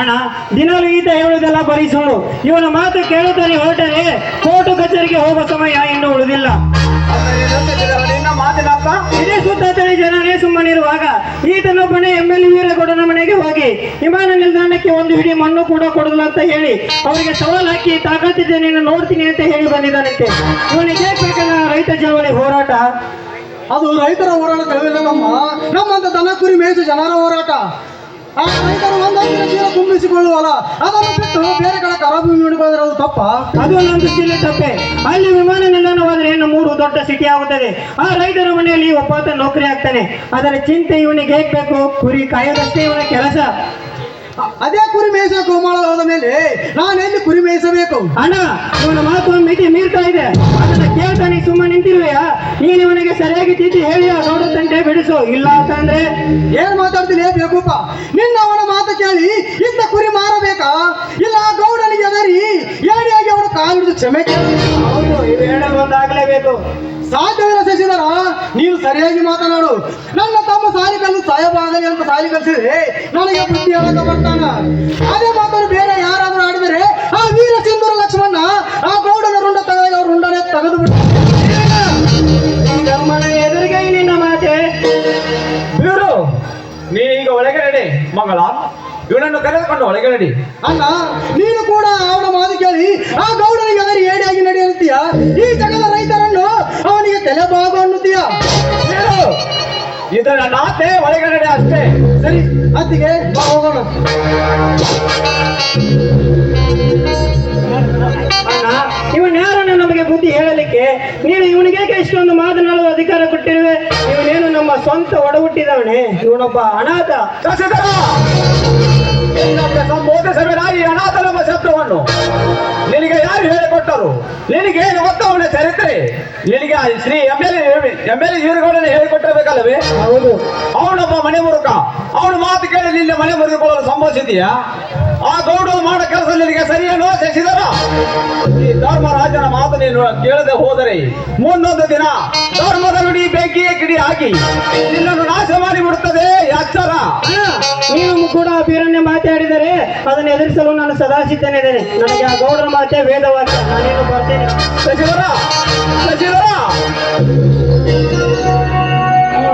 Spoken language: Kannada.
ಅಣ್ಣ ದಿನಾಲು ಈತ ಹೇಳುವುದೆಲ್ಲ ಬರೀ ಇವನ ಮಾತು ಕೇಳುತ್ತಾನೆ ಹೊರಟರೆ ಕೋರ್ಟು ಕಚೇರಿಗೆ ಹೋಗುವ ಸಮಯ ಇನ್ನು ಉಳಿದಿಲ್ಲ. ಇದೇ ಸುತ್ತಮುತ್ತಲ ಜನರೇ ಸುಮ್ಮನಿರುವಾಗ ಈತನೊಬ್ಬನೇ ಎಂ ಎಲ್ ವೀರಗೌಡನ ಮನೆಗೆ ಹೋಗಿ. ವಿಮಾನ ನಿಲ್ದಾಣಕ್ಕೆ ಒಂದು ಹಿಡಿ ಮಣ್ಣು ಕೂಡ ಕೊಡಲ್ಲ ಅಂತ ಹೇಳಿ ಅವರಿಗೆ ಸವಾಲ್ ಹಾಕಿ ತಾಕತ್ತಿದ್ದೇನೆ ನೋಡ್ತೀನಿ ಅಂತ ಹೇಳಿ ಬಂದಿದ್ದಾನಂತೆ. ಇವನಿಗೆ ಬೇಕಲ್ಲ ರೈತ ಚಳವಳಿ ಹೋರಾಟ. ಅದು ರೈತರ ಹೋರಾಟ ನಮ್ಮ. ನಮ್ಮಂತ ದನ ಕುರಿ ಮೇಯಿಸಿ ಜನರ ಹೋರಾಟ. ಆ ರೈತರು ಒಂದೊಂದು ಜೀವ ತುಂಬಿಸಿಕೊಳ್ಳುವಲ್ಲ, ಅದನ್ನು ಬಿಟ್ಟು ಬೇರೆ ಕಡೆ ಕರಾಬು ಅದು ತಪ್ಪ? ಅದು ಒಂದೊಂದು ಜಿಲ್ಲೆ ತಪ್ಪೆ. ಅಲ್ಲಿ ವಿಮಾನ ನಿಲ್ದಾಣ ಹೋದ್ರೆ ಮೂರು ದೊಡ್ಡ ಸಿಟಿ ಆಗುತ್ತದೆ. ಆ ರೈತರ ಮನೆಯಲ್ಲಿ ಒಬ್ಬಾತ ನೌಕರಿ ಆಗ್ತಾನೆ. ಅದರ ಚಿಂತೆ ಇವನಿಗೆ ಹೇಗ್ಬೇಕು ಕುರಿ ಕಾಯೋದಷ್ಟೇ ಇವನ ಕೆಲಸ. ಅದೇ ಕುರಿ ಮೇಯಿಸಬೇಕು ಗೋಮಾಳ ಹೋದ ಮೇಲೆ ನಾನು ಎಲ್ಲಿ ಕುರಿ ಮೇಯಿಸಬೇಕು ಅಣ್ಣ ಇವನ ಮಾತು ಮಿತಿ ಮೀರ್ತಾ ಇದೆ. ಅದನ್ನ ಕೇಳ್ತಾನೆ ಸುಮ್ಮನೆ ನಿಂತಿರುವೆಯಾ? ನೀನು ಇವನಿಗೆ ಸರಿಯಾಗಿ ತಿದ್ದಿ ಹೇಳಿ ಗೌಡ ತಂಟೆ ಬಿಡಿಸು. ಇಲ್ಲ ಅಂತಂದ್ರೆ ಏನ್ ಮಾತಾಡ್ತೀನಿ? ಬೇಕೂಪ. ನಿನ್ನ ಅವನ ಮಾತು ಕೇಳಿ ಕ್ಷಮೆ ಹೌದು ಒಂದಾಗಲೇಬೇಕು ಸಾಧ್ಯವಿಲ್ಲ ಶಶಿಧರ ನೀವು ಸರಿಯಾಗಿ ಮಾತನಾಡು. ನನ್ನ ತಮ್ಮ ಸಾಲಿ ಕಲ್ಲು ಸಾಯಬಾಗಲಿ ಅಂತ ಸಾಲಿ ಕಲಿಸಿದ್ರೆ ನನಗೆ ಬುದ್ಧಿ ಹೇಳಕ ಬರ್ತಾನ? ಅದೇ ಮಾತನ್ನು ಬೇರೆ ಯಾರಾದ್ರೂ ಆಡಿದರೆ ಆ ವೀರ ಸಿಂಧೂರ ಲಕ್ಷ್ಮಣ ಆ ಗೌಡನ ರುಂಡ ತಗದಾಗ ಅವ್ರ ರುಂಡನೆ ತೆಗೆದು ಬಿಟ್ಟು ನಮ್ಮನ ಎದುರಿಗೆ ನಿನ್ನ ಮಾತೆ. ಇವರು ನೀ ಈಗ ಒಳಗೆ ಮಂಗಳ. ಇವನನ್ನು ಕರೆದುಕೊಂಡು ಒಳಗೆ ನಡಿ. ಅಲ್ಲ ನೀನು ಕೂಡ ಅವನ ಮಾತು ಕೇಳಿ ಆ ಗೌಡನಿಗೆ ಅದರ ಏಡಿಯಾಗಿ ನಡಿ ಅಂತೀಯ ಈ ಜಗದ ರೈತರನ್ನು ಅವನಿಗೆ ತಲೆಬಾಗು ಅನ್ನುತ್ತೀಯ? ಇವರು ಇದರ ನಾತೆ ಒಳಗೆ ನಡೆ ಅಷ್ಟೇ. ಸರಿ ಅತ್ತಿಗೆ ಬಾ ಹೋಗೋಣ. ಅಣ್ಣ ಇವನ್ ಯಾರನ್ನ ನಮಗೆ ಬುದ್ಧಿ ಹೇಳಲಿಕ್ಕೆ? ನೀನು ಇವನಿಗೆ ಇಷ್ಟೊಂದು ಮಾತನಾಡುವ ಅಧಿಕಾರ ಕೊಟ್ಟಿರುವೆ? ಇವನೇನು ನಮ್ಮ ಸ್ವಂತ ಒಡಹುಟ್ಟಿದವನೇ? ಇವನೊಬ್ಬ ಅನಾಥ. ಯಾರು ಏನು ನಿನಗೆ ಗೊತ್ತವನ ಚರಿತ್ರೆ? ನಿನಗೆ Shri M L M L ಇವರುಗಳನ್ನು ಹೇಳಿಕೊಟ್ಟಿರಬೇಕಲ್ಲವೇ? ಹೌದು. ಅವನೊಬ್ಬ ಮನೆ ಮುರುಕ ಅವನು ಮಾತು ಕೇಳಿ ನಿನ್ನ ಮನೆ ಮುರಿದುಕೊಳ್ಳಲು ಸಂಭವಿಸಿದೆಯಾ? ಆ ನಿನಗೆ ಸರಿಯೇನೋ ಶಶಿಧರ ಈ ಧರ್ಮರಾಜನ ಮಾತು ನೀನು ಕೇಳದೆ ಹೋದರೆ ಮುಂದೊಂದು ದಿನ ಧರ್ಮದ ನುಡಿ ಬೆಂಕಿಯ ಕಿಡಿ ಹಾಕಿ ನಿನ್ನನ್ನು ನಾಶ ಮಾಡಿ ಬಿಡುತ್ತದೆ ಅಕ್ಷರ. ನೀನು ಕೂಡ ಬೀರನ್ನೇ ಮಾತಾಡಿದರೆ ಅದನ್ನು ಎದುರಿಸಲು ನಾನು ಸದಾ ಸಿದ್ಧನಿದ್ದೇನೆ ನನಗೆ ಆ ಗೌಡರ ಮಾತೆ ವೇದವಾಕ್ಯ ನಾನೇನು ಬರ್ತೇನೆ ಶಶಿಧರ